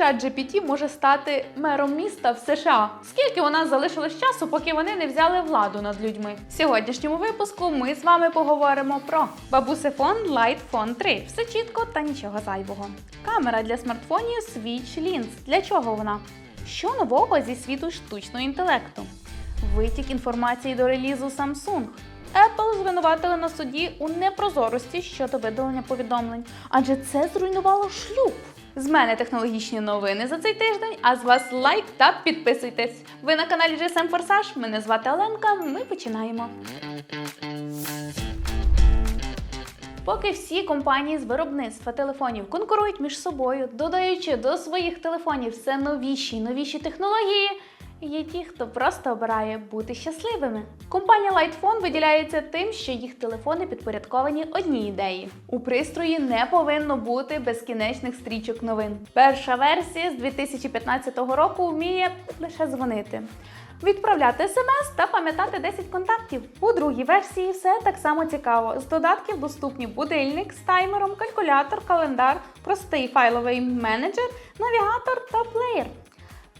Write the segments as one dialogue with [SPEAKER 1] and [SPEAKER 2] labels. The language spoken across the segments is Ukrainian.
[SPEAKER 1] ChatGPT може стати мером міста в США. Скільки у нас залишилось часу, поки вони не взяли владу над людьми? В сьогоднішньому випуску ми з вами поговоримо про бабусефон Light Phone 3. Все чітко та нічого зайвого. Камера для смартфонів Switch Lens. Для чого вона? Що нового зі світу штучного інтелекту? Витік інформації до релізу Samsung. Apple звинуватили на суді у непрозорості щодо видалення повідомлень, адже це зруйнувало шлюб. З мене технологічні новини за цей тиждень, а з вас лайк та підписуйтесь. Ви на каналі GSM Форсаж. мене звати Оленка, ми починаємо. Поки всі компанії з виробництва телефонів конкурують між собою, додаючи до своїх телефонів все новіші й новіші технології, є ті, хто просто обирає бути щасливими. Компанія Lightphone виділяється тим, що їх телефони підпорядковані одній ідеї. У пристрої не повинно бути безкінечних стрічок новин. Перша версія з 2015 року вміє лише дзвонити. Відправляти смс та пам'ятати 10 контактів. У другій версії все так само цікаво. З додатків доступні будильник з таймером, калькулятор, календар, простий файловий менеджер, навігатор та плеєр.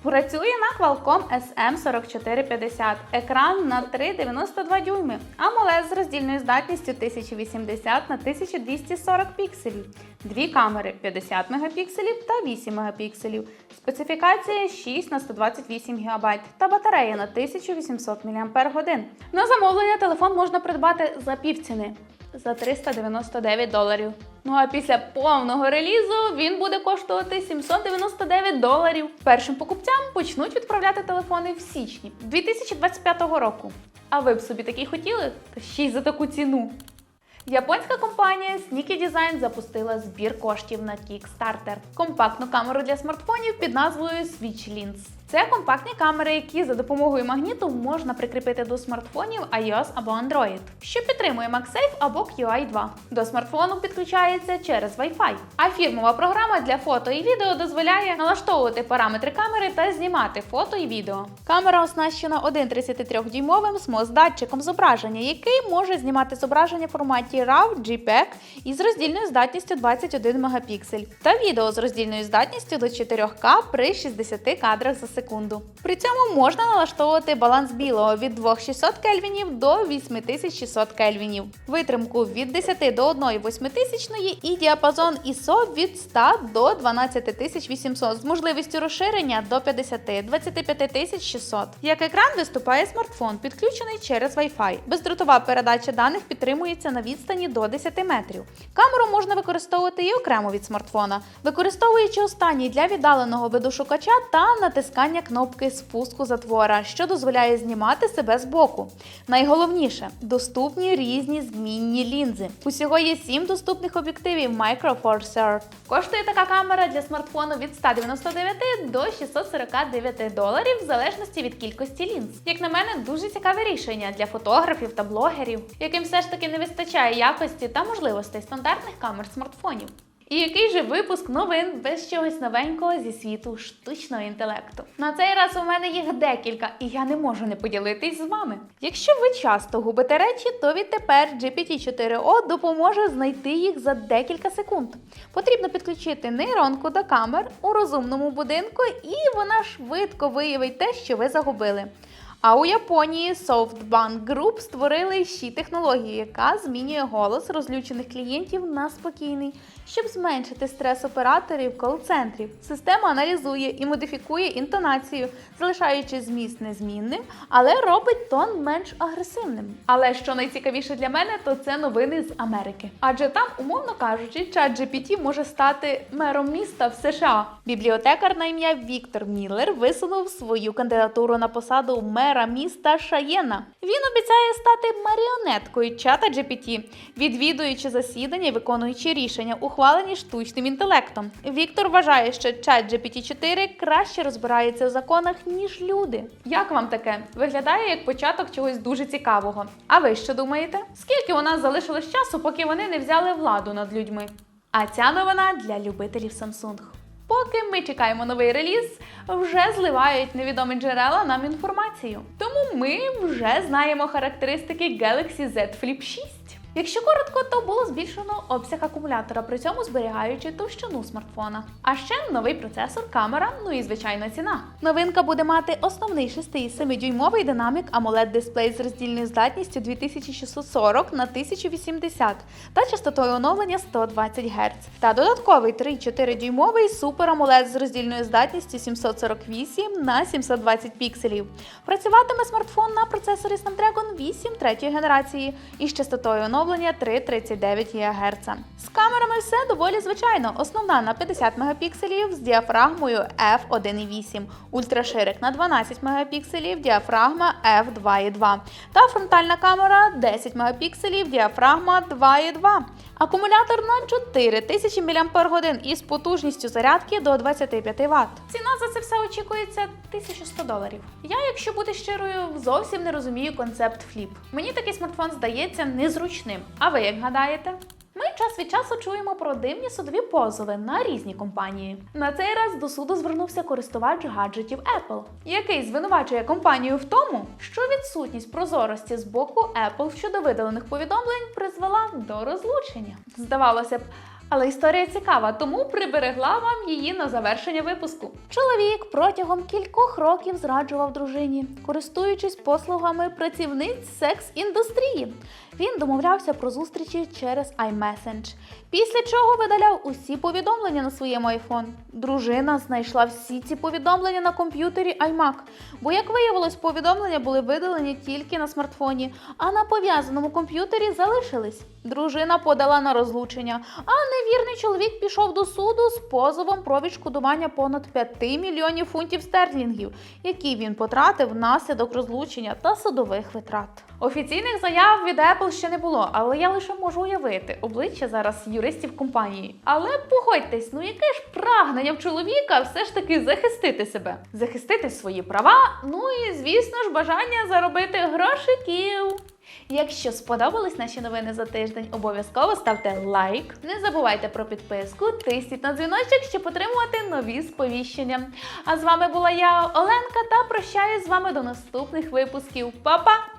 [SPEAKER 1] Працює на Qualcomm SM4450, екран на 3,92 дюйми, AMOLED з роздільною здатністю 1080 на 1240 пікселів, дві камери 50 мегапікселів та 8 мегапікселів, специфікація 6 на 128 ГБ та батарея на 1800 мАч. На замовлення телефон можна придбати за півціни за 399 доларів. Ну а після повного релізу він буде коштувати 799 доларів. Першим покупцям почнуть відправляти телефони в січні 2025 року. А ви б собі такі хотіли? Та ще й за таку ціну. Японська компанія Sneaky Design запустила збір коштів на Kickstarter. Компактну камеру для смартфонів під назвою Switch Lens. Це компактні камери, які за допомогою магніту можна прикріпити до смартфонів iOS або Android, що підтримує MagSafe або QI 2. До смартфону підключається через Wi-Fi. А фірмова програма для фото і відео дозволяє налаштовувати параметри камери та знімати фото і відео. Камера оснащена 1,33-дюймовим смос-датчиком зображення, який може знімати зображення в форматі RAW, JPEG із роздільною здатністю 21 мегапіксель та відео з роздільною здатністю до 4К при 60 кадрах за секунду. При цьому можна налаштовувати баланс білого від 2600 кельвінів до 8600 кельвінів, витримку від 10 до 1,8000 і діапазон ISO від 100 до 12800 з можливістю розширення до 50 25600. Як екран виступає смартфон, підключений через Wi-Fi. Бездротова передача даних підтримується на відстані до 10 метрів. Камеру можна використовувати і окремо від смартфона, використовуючи останній для віддаленого видошукача та натискання кнопки спуску затвора, що дозволяє знімати себе з боку. Найголовніше доступні різні змінні лінзи. Усього є 7 доступних об'єктивів Micro Four Third. Коштує така камера для смартфону від 199 до 649 доларів в залежності від кількості лінз. Як на мене, дуже цікаве рішення для фотографів та блогерів, яким все ж таки не вистачає якості та можливостей стандартних камер смартфонів. І який же випуск новин без чогось новенького зі світу штучного інтелекту? На цей раз у мене їх декілька, і я не можу не поділитись з вами. Якщо ви часто губите речі, то відтепер GPT-4O допоможе знайти їх за декілька секунд. Потрібно підключити нейронку до камер у розумному будинку, і вона швидко виявить те, що ви загубили. А у Японії SoftBank Group створили ще технологію, яка змінює голос розлючених клієнтів на спокійний, щоб зменшити стрес операторів кол-центрів. Система аналізує і модифікує інтонацію, залишаючи зміст незмінним, але робить тон менш агресивним. Але що найцікавіше для мене, то це новини з Америки. Адже там, умовно кажучи, ChatGPT може стати мером міста в США. Бібліотекар на ім'я Віктор Міллер висунув свою кандидатуру на посаду мера міста Шаєна. Він обіцяє стати маріонеткою чата GPT, відвідуючи засідання і виконуючи рішення, ухвалені штучним інтелектом. Віктор вважає, що чат GPT-4 краще розбирається в законах, ніж люди. Як вам таке? Виглядає як початок чогось дуже цікавого. А ви що думаєте? Скільки у нас залишилось часу, поки вони не взяли владу над людьми? А ця новина для любителів Samsung. Поки ми чекаємо новий реліз, вже зливають невідомі джерела нам інформацію. Тому ми вже знаємо характеристики Galaxy Z Flip 6. Якщо коротко, то було збільшено обсяг акумулятора, при цьому зберігаючи товщину смартфона. А ще новий процесор, камера, ну і звичайно ціна. Новинка буде мати основний 6,7-дюймовий динамік AMOLED дисплей з роздільною здатністю 2640 на 1080 та частотою оновлення 120 Гц. Та додатковий 3,4 дюймовий Super AMOLED з роздільною здатністю 748 на 720 пікселів. Працюватиме смартфон на процесорі Snapdragon 8 третьої генерації із частотою оновлення 3,39 ГГц. З камерами все доволі звичайно. Основна на 50 МП з діафрагмою f1.8, ультраширик на 12 МП, діафрагма f2.2 та фронтальна камера 10 МП, діафрагма 2.2. Акумулятор на 4000 мАч із потужністю зарядки до 25 Вт. Ціна за це все очікується 1100 доларів. Я, якщо бути щирою, зовсім не розумію концепт фліп. Мені такий смартфон здається незручним. А ви як гадаєте? Час від часу чуємо про дивні судові позови на різні компанії. На цей раз до суду звернувся користувач гаджетів Apple, який звинувачує компанію в тому, що відсутність прозорості з боку Apple щодо видалених повідомлень призвела до розлучення. Здавалося б. Але історія цікава, тому приберегла вам її на завершення випуску. Чоловік протягом кількох років зраджував дружині, користуючись послугами працівниць секс-індустрії. Він домовлявся про зустрічі через iMessage, після чого видаляв усі повідомлення на своєму iPhone. Дружина знайшла всі ці повідомлення на комп'ютері iMac, бо, як виявилось, повідомлення були видалені тільки на смартфоні, а на пов'язаному комп'ютері залишились. Дружина подала на розлучення, а невірний чоловік пішов до суду з позовом про відшкодування понад 5 мільйонів фунтів стерлінгів, які він потратив внаслідок розлучення та судових витрат. Офіційних заяв від Apple ще не було, але я лише можу уявити обличчя зараз юристів компанії. Але погодьтесь, ну яке ж прагнення в чоловіка все ж таки захистити себе, захистити свої права, ну і звісно ж бажання заробити грошиків. Якщо сподобались наші новини за тиждень, обов'язково ставте лайк. Не забувайте про підписку, тисніть на дзвіночок, щоб отримувати нові сповіщення. А з вами була я, Оленка, та прощаюсь з вами до наступних випусків. Па-па!